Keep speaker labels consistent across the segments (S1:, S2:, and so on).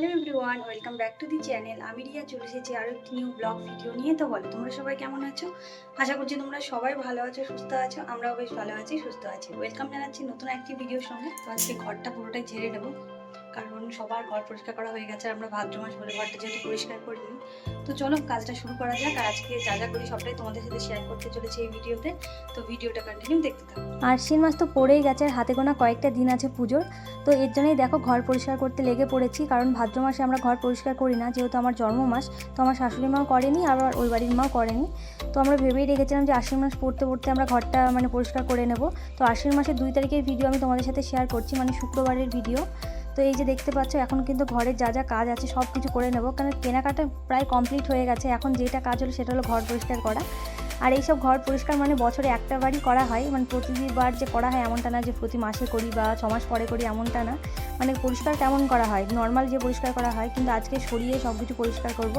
S1: Hello everyone welcome back to the channel আমি রিয়া চলে এসেছি আরও একটি নিউ ব্লগ ভিডিও নিয়ে। তো বলো, তোমরা সবাই কেমন আছো? আশা করছি তোমরা সবাই ভালো আছো, সুস্থ আছো, আমরাও বেশ ভালো আছি, সুস্থ আছি। ওয়েলকাম জানাচ্ছি নতুন একটি ভিডিওর সঙ্গে। তো আজকে ঘরটা পুরোটাই ঝেড়ে নেব। কারণ সবার ঘর পরিষ্কার করা হয়ে গেছে আমরা ভাদ্র মাস বলে ঘরটা যেহেতু পরিষ্কার করিনি। তো চলো কাজটা শুরু করা যাক আর আজকে যা যা করি সবটাই তোমাদের সাথে শেয়ার করতে চলেছে এই ভিডিওতে। তো ভিডিওটা কন্টিনিউ দেখতে থাকো।
S2: আশ্বিন মাস তো পড়েই গেছে আর হাতে গোনা কয়েকটা দিন আছে পুজোর। তো এর জন্যই দেখো ঘর পরিষ্কার করতে লেগে পড়েছি কারণ ভাদ্র মাসে আমরা ঘর পরিষ্কার করি না। যেহেতু আমার জন্ম মাস তো আমার শাশুড়ি মাও করেনি, আবার ওই বাড়ির মাও করেনি। তো আমরা ভেবেই রেখেছিলাম যে আশ্বিন মাস পড়তে পড়তে আমরা ঘরটা মানে পরিষ্কার করে নেব। তো আশ্বিন মাসের দুই তারিখের ভিডিও আমি তোমাদের সাথে শেয়ার করছি মানে শুক্রবারের ভিডিও তো এই যে দেখতে পাচ্ছ, এখন কিন্তু ঘরের যা যা কাজ আছে সব কিছু করে নেব। কারণ কেনাকাটা প্রায় কমপ্লিট হয়ে গেছে। এখন যেটা কাজ হলো সেটা হলো ঘর পরিষ্কার করা। আর এইসব ঘর পরিষ্কার মানে বছরে একটা বারই করা হয়। মানে প্রতিবার যে করা হয় এমনটা না যে প্রতি মাসে করি বা ছ মাস পরে করি এমনটা না। মানে পরিষ্কার কেমন করা হয়? নর্মাল যে পরিষ্কার করা হয়, কিন্তু আজকে সরিয়ে সব কিছু পরিষ্কার করব।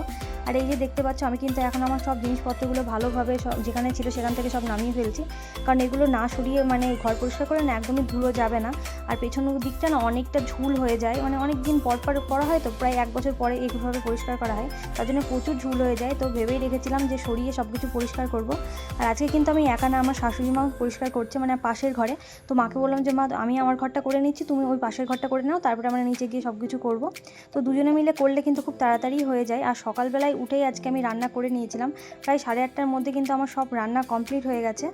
S2: আর এই যে দেখতে পাচ্ছ, আমি কিন্তু এখন আমার সব জিনিসপত্রগুলো ভালোভাবে সব যেখানে ছিল সেখান থেকে সব নামিয়ে ফেলছি। কারণ এগুলো না সরিয়ে মানে ঘর পরিষ্কার করে না একদমই ধুলো যাবে না। আর পেছনের দিকটা না অনেকটা ঝুল হয়ে যায়। মানে অনেক দিন পর পর করা হয় তো, প্রায় এক বছর পরে এইভাবে পরিষ্কার করা হয়। তার জন্য প্রচুর ঝুল হয়ে যায়। তো ভেবেই রেখেছিলাম যে সরিয়ে সব কিছু পরিষ্কার করব। আর আজকে কিন্তু আমি একা না, আমার শাশুড়ি মা পরিষ্কার করছে মানে পাশের ঘরে। তো মাকে বললাম যে, মা, আমি আমার ঘরটা করে নিচ্ছি, তুমি ওই পাশের ঘরটা করে নাও, তারপরে আমরা নিচে গিয়ে সব কিছু করব। তো দুজনে মিলে করলে কিন্তু খুব তাড়াতাড়ি হয়ে যায়। আর সকালবেলায় উঠেই আজকে আমি রান্না করে নিয়েছিলাম। প্রায় সাড়ে আটটার মধ্যে কিন্তু আমার সব রান্না কমপ্লিট হয়ে গেছে।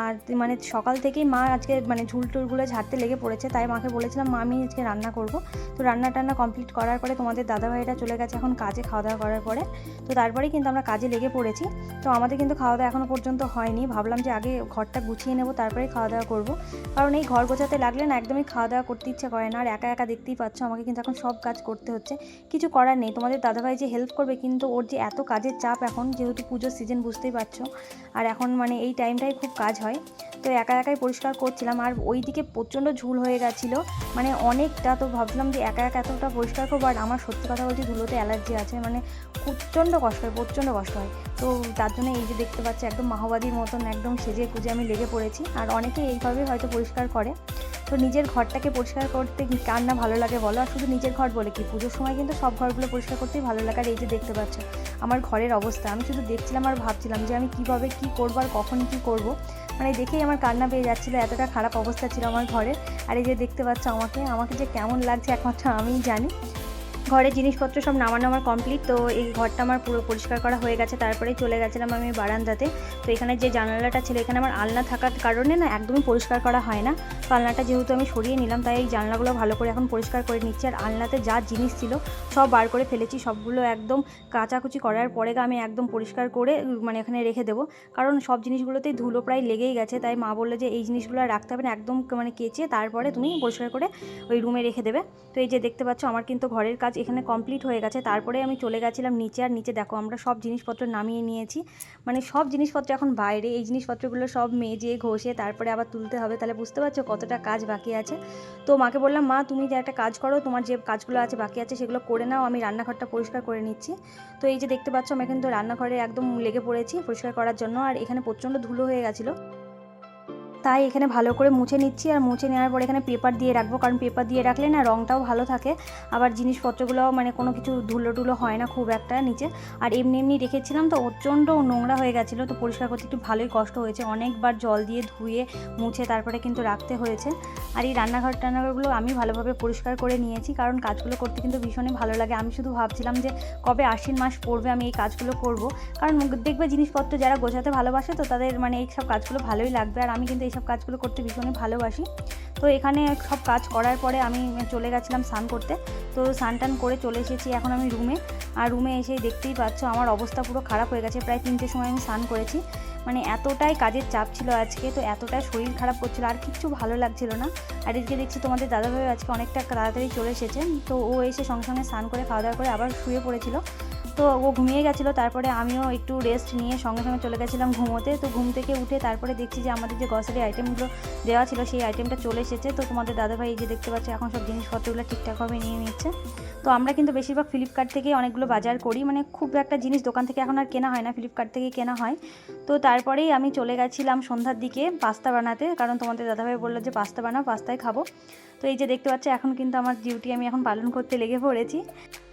S2: আর মানে সকাল থেকেই মা আজকে মানে ঝুল টুলগুলো ঝাড়তে লেগে পড়েছে, তাই মাকে বলেছিলাম, মা, আমি আজকে রান্না করব। তো রান্না টান্না কমপ্লিট করার পরে তোমাদের দাদাভাইরা চলে গেছে এখন কাজে খাওয়া দাওয়া করার পরে। তো তারপরেই কিন্তু আমরা কাজে লেগে পড়েছি। তো আমাদের কিন্তু খাওয়া দাওয়া এখনও পর্যন্ত হয়নি। ভাবলাম যে আগে ঘরটা গুছিয়ে নেব তারপরে খাওয়া দাওয়া করব। কারণ এই ঘর গোছাতে লাগলে না একদমই খাওয়া দাওয়া করতে ইচ্ছে করে না। আর একা একা দেখতেই পাচ্ছ, আমাকে কিন্তু এখন সব কাজ করতে হচ্ছে। কিছু করার নেই, তোমাদের দাদাভাই যে হেল্প করবে, কিন্তু ওর যে এত কাজের চাপ এখন, যেহেতু পুজোর সিজন বুঝতেই পারছ, আর এখন মানে এই টাইমটাই খুব কাজ হয়। তো একা একাই পরিষ্কার করছিলাম, আর ওই দিকে প্রচণ্ড ঝুল হয়ে গেছিল। মানে অনেকটা তো ভাবছিলাম যে একা একা এতটা পরিষ্কার করব, আর আমার সত্যি কথা বলছি ধুলোতে অ্যালার্জি আছে মানে প্রচণ্ড কষ্ট হয়, প্রচণ্ড কষ্ট হয়। তো তার জন্য এই যে দেখতে পাচ্ছি, একদম মাহবাদীর মতন, একদম সেজে কুজে আমি লেগে পড়েছি। আর অনেকে এইভাবেই হয়তো পরিষ্কার করে। তো নিজের ঘরটাকে পরিষ্কার করতে কার না ভালো লাগে বলো? আর শুধু নিজের ঘর বলে কি? পুজোর সময় কিন্তু সব ঘরগুলো পরিষ্কার করতেই ভালো লাগে। আর এই যে দেখতে পাচ্ছ, আমার ঘরের অবস্থা। আমি শুধু দেখছিলাম আর ভাবছিলাম যে আমি কীভাবে কী করব আর কখন কী করব। মানে দেখেই আমার কান্না পেয়ে যাচ্ছিল, এতটা খারাপ অবস্থা ছিল আমার ঘরে। আর এই যে দেখতে পাচ্ছ আমাকে আমাকে যে কেমন লাগছে একমাত্র আমিই জানি। ঘরের জিনিসপত্র সব নামানো আমার কমপ্লিট তো এই ঘরটা আমার পুরো পরিষ্কার করা হয়ে গেছে। তারপরে চলে গেছিলাম আমি বারান্দাতে। তো এখানে যে জানালাটা ছিল, এখানে আমার আলনা থাকার কারণে না একদমই পরিষ্কার করা হয় না। তো আলনাটা যেহেতু আমি সরিয়ে নিলাম, তাই এই জানলাগুলো ভালো করে এখন পরিষ্কার করে নিচ্ছি। আর আলনাতে যা জিনিস ছিল, সব বার করে ফেলেছি। সবগুলো একদম কাচাকুচি করার পরে আমি একদম পরিষ্কার করে মানে এখানে রেখে দেবো। কারণ সব জিনিসগুলোতেই ধুলো প্রায় লেগেই গেছে। তাই মা বলল যে, এই জিনিসগুলো রাখতে হবে না, একদম মানে কেচে তারপরে তুমি পরিষ্কার করে ওই রুমে রেখে দেবে। তো এই যে দেখতে পাচ্ছ, আমার কিন্তু ঘরের কাজ এখানে কমপ্লিট হয়ে গেছে। তারপরে আমি চলে গেছিলাম নিচে, আর নিচে দেখো আমরা সব জিনিসপত্র নামিয়ে নিয়েছি। মানে সব জিনিসপত্র এখন বাইরে, এই জিনিসপত্রগুলো সব মেজে, ঘষে, তারপরে আবার তুলতে হবে। তাহলে বুঝতে পারছ কতটা কাজ বাকি আছে। তো মাকে বললাম, মা, তুমি যে একটা কাজ করো, তোমার যে কাজগুলো আছে বাকি আছে, সেগুলো করে নাও। আমি রান্নাঘরটা পরিষ্কার করে নিচ্ছি। তো এই যে দেখতে পাচ্ছ, আমি কিন্তু রান্নাঘরে একদম লেগে পড়েছি পরিষ্কার করার জন্য। আর এখানে প্রচণ্ড ধুলো হয়ে গেছিল। তাই এখানে ভালো করে মুছে নিচ্ছি আর মুছে নেওয়ার পর এখানে পেপার দিয়ে রাখব। কারণ পেপার দিয়ে রাখলে না রঙটাও ভালো থাকে। আবার জিনিসপত্রগুলোও মানে কোনো কিছু ধুলো টুলো হয় না খুব একটা নিচে। আর এমনি এমনি রেখেছিলাম তো, প্রচণ্ড নোংরা হয়ে গেছিল। তো পরিষ্কার করতে একটু ভালোই কষ্ট হয়েছে। অনেকবার জল দিয়ে ধুয়ে, মুছে তারপরে কিন্তু রাখতে হয়েছে। আর এই রান্নাঘর টান্নাঘরগুলো আমি ভালোভাবে পরিষ্কার করে নিয়েছি, কারণ কাজগুলো করতে কিন্তু ভীষণই ভালো লাগে। আমি শুধু ভাবছিলাম যে কবে আশ্বিন মাস পড়বে আমি এই কাজগুলো করব। কারণ দেখবে জিনিসপত্র যারা গোছাতে ভালোবাসে তো তাদের মানে এই সব কাজগুলো ভালোই লাগবে। আর আমি কিন্তু এইসব কাজগুলো করতে ভীষণই ভালোবাসি। তো এখানে সব কাজ করার পরে আমি চলে গেছিলাম স্নান করতে। তো স্নান টান করে চলে এসেছি এখন আমি রুমে। আর রুমে এসে দেখতেই পাচ্ছ আমার অবস্থা পুরো খারাপ হয়ে গেছে। প্রায় তিনটের সময় আমি স্নান করেছি। মানে এতটাই কাজের চাপ ছিল আজকে, তো এতটাই শরীর খারাপ করছিল, আর কিচ্ছু ভালো লাগছিল না। আর এদিকে দেখছি তোমাদের দাদাভাই আজকে অনেকটা তাড়াতাড়ি চলে এসেছে। তো ও এসে সঙ্গে সঙ্গে স্নান করে খাওয়া দাওয়া করে আবার শুয়ে পড়েছিল। তো ও ঘুমিয়ে গেছিল। তারপরে আমিও একটু রেস্ট নিয়ে সঙ্গে সঙ্গে চলে গেছিলাম ঘুমোতে। তো ঘুম থেকে উঠে তারপরে দেখছি যে আমাদের যে গ্রসারি আইটেমগুলো দেওয়া ছিল, সেই আইটেমটা চলে এসেছে। তো তোমাদের দাদাভাই এই যে দেখতে পাচ্ছ, এখন সব জিনিসপত্রগুলো ঠিকঠাকভাবে নিয়ে নিচ্ছে। তো আমরা কিন্তু বেশিরভাগ ফ্লিপকার্ট থেকেই অনেকগুলো বাজার করি। মানে খুব একটা জিনিস দোকান থেকে এখন আর কেনা হয় না ফ্লিপকার্ট থেকেই কেনা হয়। তো তারপরেই আমি চলে গেছিলাম সন্ধ্যার দিকে পাস্তা বানাতে। কারণ তোমাদের দাদাভাই বলল যে, পাস্তা বানাও, পাস্তায় খাব। তো এই যে দেখতে পাচ্ছ, এখন কিন্তু আমার ডিউটি আমি এখন পালন করতে লেগে পড়েছি।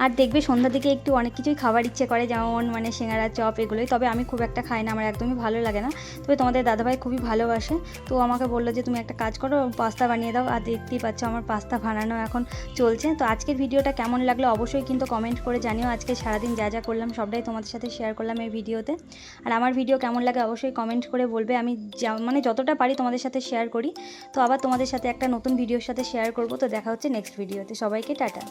S2: আর দেখবে সন্ধ্যার দিকে একটু অনেক কিছুই খাবার ইচ্ছে করে, যেমন মানে সিঙ্গারা, চপ এগুলোই। তবে আমি খুব একটা খাই না, আমার একদমই ভালো লাগে না। তবে তোমাদের দাদাভাই খুবই ভালোবাসে। তো আমাকে বলল যে, তুমি একটা কাজ করো, পাস্তা বানিয়ে দাও। আর দেখতেই পাচ্ছ, আমার পাস্তা বানানো এখন চলছে। তো আজকের ভিডিওটা কেমন লাগল অবশ্যই কিন্তু কমেন্ট করে জানিও। আজকে সারাদিন যা যা করলাম, সবটাই তোমাদের সাথে শেয়ার করলাম এই ভিডিওতে। আর আমার ভিডিও কেমন লাগে অবশ্যই কমেন্ট করে বলবে। আমি মানে যতটা পারি তোমাদের সাথে শেয়ার করি। তো আবার তোমাদের সাথে একটা নতুন ভিডিওর সাথে শেয়ার করব। তো দেখা হচ্ছে নেক্সট ভিডিওতে সবাইকে টাটা।